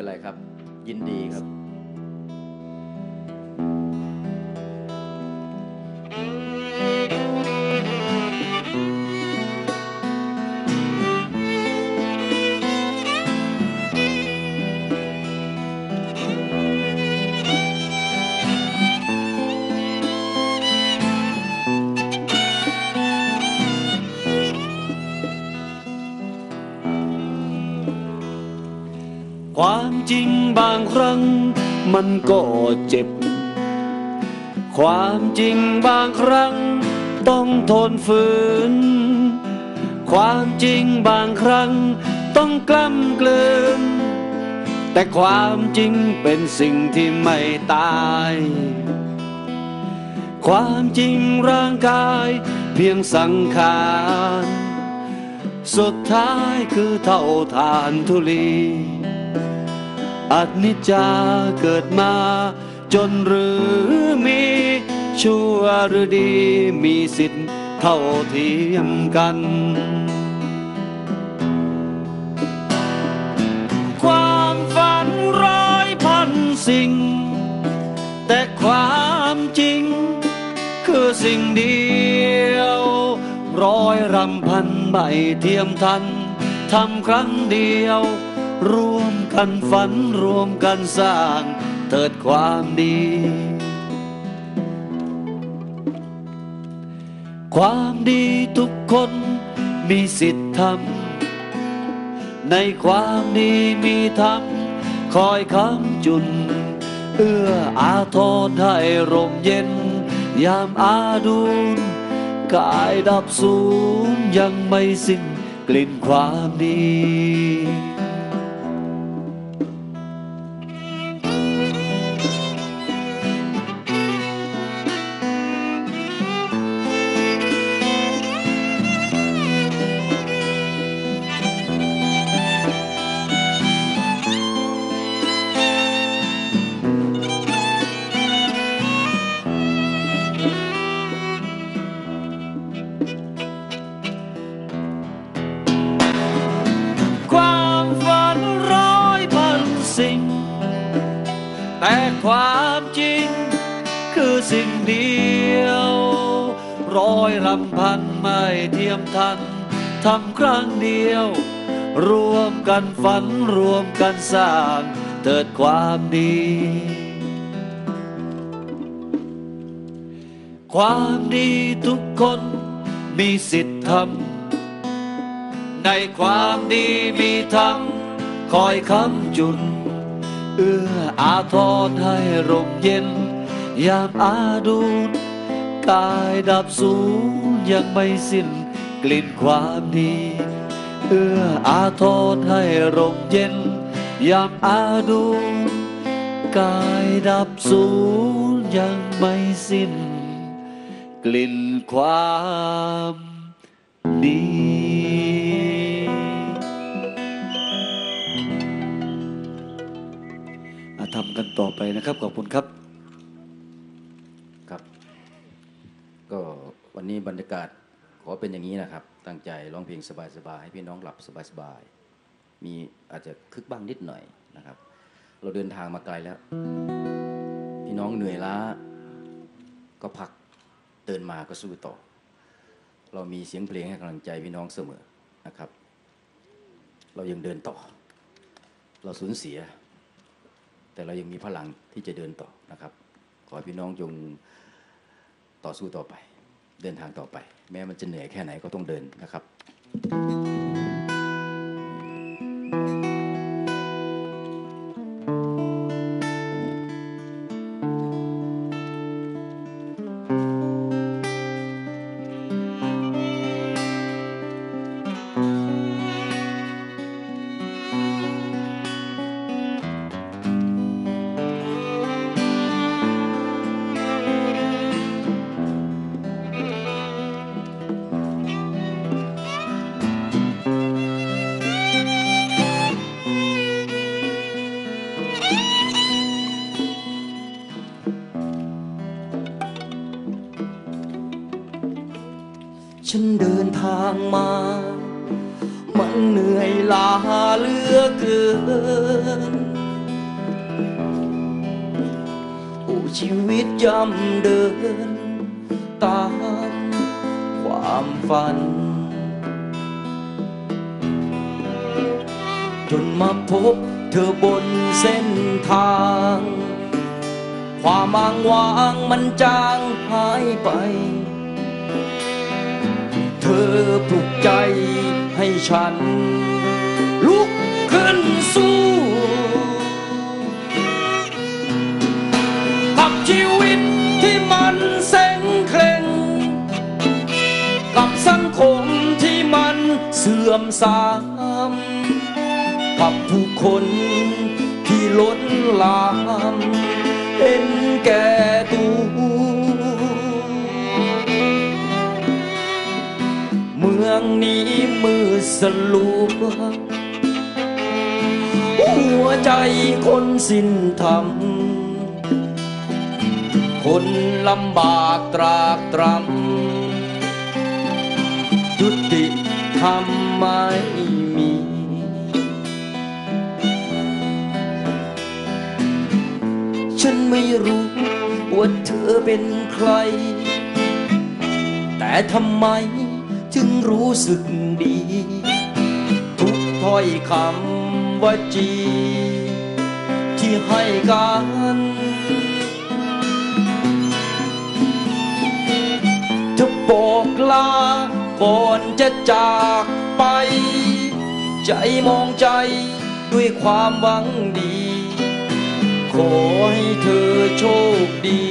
เป็นไรครับ ยินดีครับ ความจริงบางครั้งมันก็เจ็บ ความจริงบางครั้งต้องทนฝืน ความจริงบางครั้งต้องกล้ำกลืน แต่ความจริงเป็นสิ่งที่ไม่ตาย ความจริงร่างกายเพียงสังขารสุดท้ายคือเท่าทานทุลี อัตนิจจาเกิดมา จนหรือมีชั่วหรือดีมีสิทธิ์เท่าเทียมกัน ความฝันร้อยพันสิ่ง แต่ความจริง คือสิ่งเดียว ร้อยรำพันไม่เทียมทันทำครั้งเดียวร่วม กันฝันรวมกันสร้างเถิดความดี ความดีทุกคนมีสิทธิ์ทำในความดีมีธรรมคอยคำจุน เอื้ออาทรให้ร่มเย็น ยามอาดูนกายดับสูญยังไม่สิ้นกลิ่นความดี แต่ความจริงคือสิ่งเดียว ร้อยลำพันไม่เทียมทันทำครั้งเดียว รวมกันฝันรวมกันสร้างเถิดความดี ความดีทุกคนมีสิทธิ์ทำในความดีมีธรรมคอยคำจุน เอื้ออาทรให้ร่มเย็น ยามอาดูนกายดับสูญยังไม่สิ้นกลิ่นความดี เอื้ออาทรให้ร่มเย็น ยามอาดูนกายดับสูญยังไม่สิ้น กลิ่นความดี ทำกันต่อไปนะครับ ขอบคุณครับครับ ก็วันนี้บรรยากาศขอเป็นอย่างนี้นะครับ ตั้งใจร้องเพลงสบายๆให้พี่น้องหลับสบายๆมีอาจจะคึกบ้างนิดหน่อยนะครับ เราเดินทางมาไกลแล้ว พี่น้องเหนื่อยล้า ก็พักเดินมาก็สู้ต่อ เรามีเสียงเพลงให้กำลังใจพี่น้องเสมอนะครับ เรายังเดินต่อ เราสูญเสีย แต่เรายังมีพลังที่จะเดินต่อนะครับ ขอให้พี่น้องจงต่อสู้ต่อไป เดินทางต่อไป แม้มันจะเหนื่อยแค่ไหนก็ต้องเดินนะครับ ดินทางมา มันเหนื่อยล้าเหลือเกินอู้ชีวิตย่ำเดิน ตามความฝัน จนมาพบเธอบนเส้นทาง ความอ้างว้างมันจางหายไป อปลุกใจให้ฉัน ลุกขึ้นสู้กับชีวิตที่มันเส้นเคร่งกับสังคมที่มันเสื่อมทรามกับผู้คนที่ล้นลาม เห็นแก่ตัว องนี้มือสลัวหัวใจคนสิ้นธรรม คนลำบากตรากตรำยุติธรรมไม่มี ฉันไม่รู้ว่าเธอเป็นใคร แต่ทำไม รู้สึกดี ทุกถ้อยคำว่าจี ที่ให้กันจะบอกลาก่อนจะจากไป ใจมองใจด้วยความหวังดี ขอให้เธอโชคดี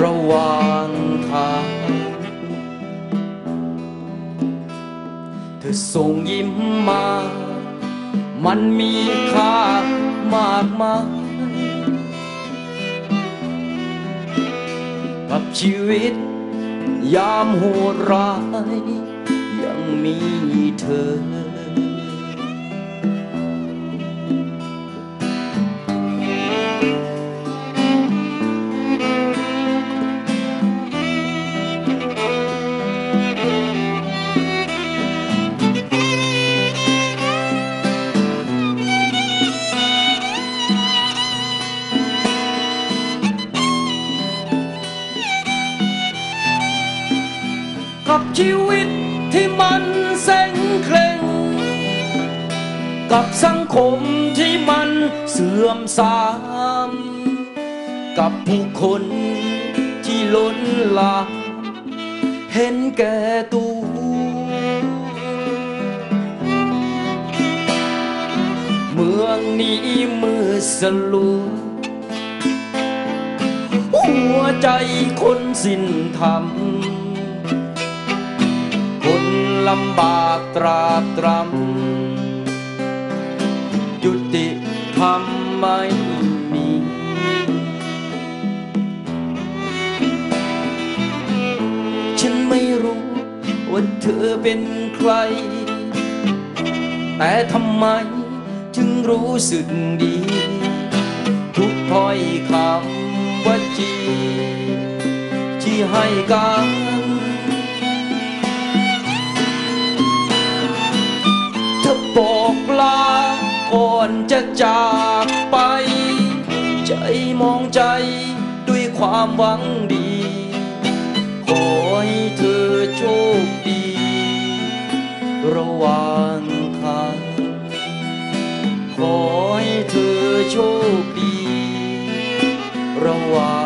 ระหว่างทาง ธอส่งยิ้มมา มันมีค่ามากมายกับชีวิต ยามโหดร้าย ยังมีเธอ กับสังคมที่มันเสื่อมทราม กับผู้คนที่ล้นลามเห็นแก่ตัวเมืองนี้มือสลัวหัวใจคนสิ้นธรรม คนลำบากตราตรำ ไม่มีฉันไม่รู้ว่าเธอเป็นใคร แต่ทำไมถึงรู้สึกดี ทุกถ้อยคำว่าจีที่ให้กันเธอบอกลาก่อนจะจาก มองใจด้วยความหวังดี ขอให้เธอโชคดี ระหว่างทางขอให้เธอโชคดี ระหว่าง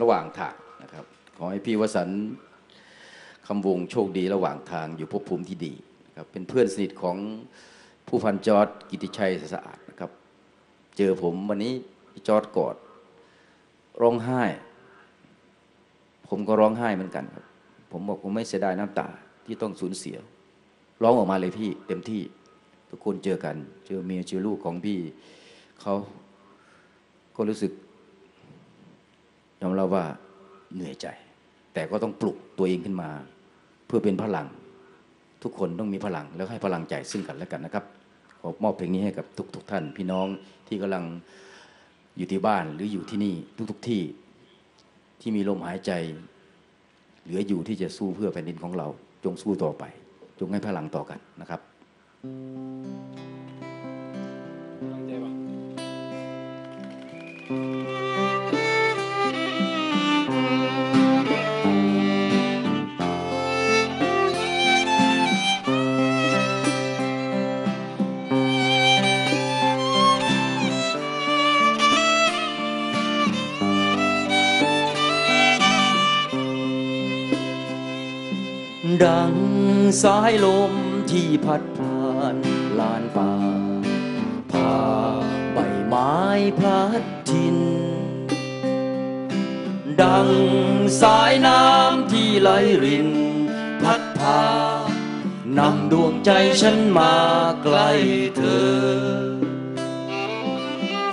ระหว่างทางนะครับ ขอให้พี่วสันต์คำวงโชคดีระหว่างทางอยู่ภพภูมิที่ดีนะครับเป็นเพื่อนสนิทของผู้พันจอร์ดกิติชัยสะอาดนะครับ เจอผมวันนี้จอร์ดกอดร้องไห้ ผมก็ร้องไห้เหมือนกันครับ ผมบอกผมไม่เสียดายน้ำตาที่ต้องสูญเสีย ร้องออกมาเลยพี่ เต็มที่ทุกคนเจอกัน เจอเมียเจอลูกของพี่เขาก็รู้สึก ยอมรับว่าเหนื่อยใจ แต่ก็ต้องปลุกตัวเองขึ้นมา เพื่อเป็นพลัง ทุกคนต้องมีพลังแล้วให้พลังใจซึ่งกันและกันนะครับขอมอบเพลงนี้ให้กับทุกทกท่าน พี่น้องที่กำลังอยู่ที่บ้านหรืออยู่ที่นี่ทุกๆที่ที่มีลมหายใจ เหลืออยู่ที่จะสู้เพื่อแผ่นดินของเรา จงสู้ต่อไป จงให้พลังต่อกันนะครับ ดังสายลมที่พัดผ่านลานป่าพาใบไม้พลัดทิน ดังสายน้ำที่ไหลริน พัดพานำดวงใจฉันมาใกล้เธอ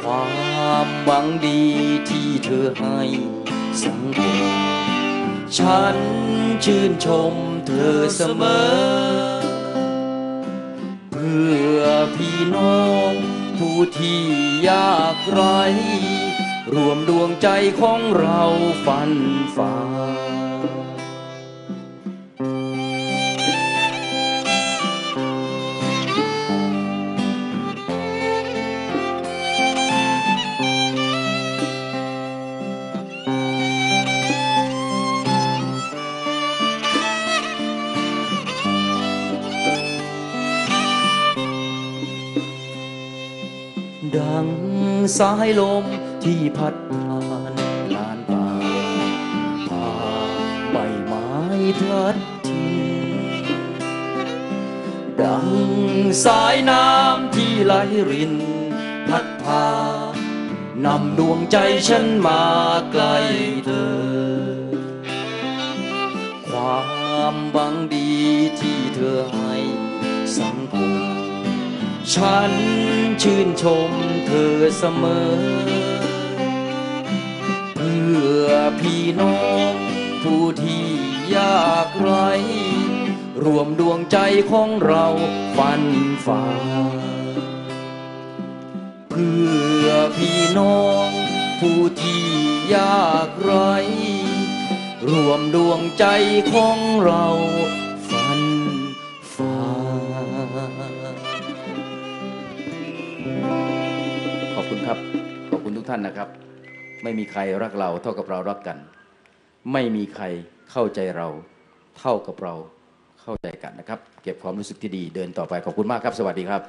ความหวังดีที่เธอให้สังคมฉันชื่นชม เธอเสมอ เพื่อพี่น้อง ผู้ที่ยากไร้รวมดวงใจของเราฝันฝ่า สายลมที่พัดผ่านลานป่าพาใบไม้พลัดทิ้งดังสายน้ำที่ไหลรินพัดพานำดวงใจฉันมาใกล้เธอ ความหวังดีที่เธอให้สังคม ฉันชื่นชมเธอเสมอ เพื่อพี่น้องผู้ที่ยากไร้รวมดวงใจของเราฝันฝ่า เพื่อพี่น้องผู้ที่ยากไร้รวมดวงใจของเรา ขอบคุณครับ ขอบคุณทุกท่านนะครับ ไม่มีใครรักเราเท่ากับเรารักกัน ไม่มีใครเข้าใจเราเท่ากับเราเข้าใจกันนะครับ เก็บความรู้สึกที่ดีเดินต่อไปขอบคุณมากครับ สวัสดีครับ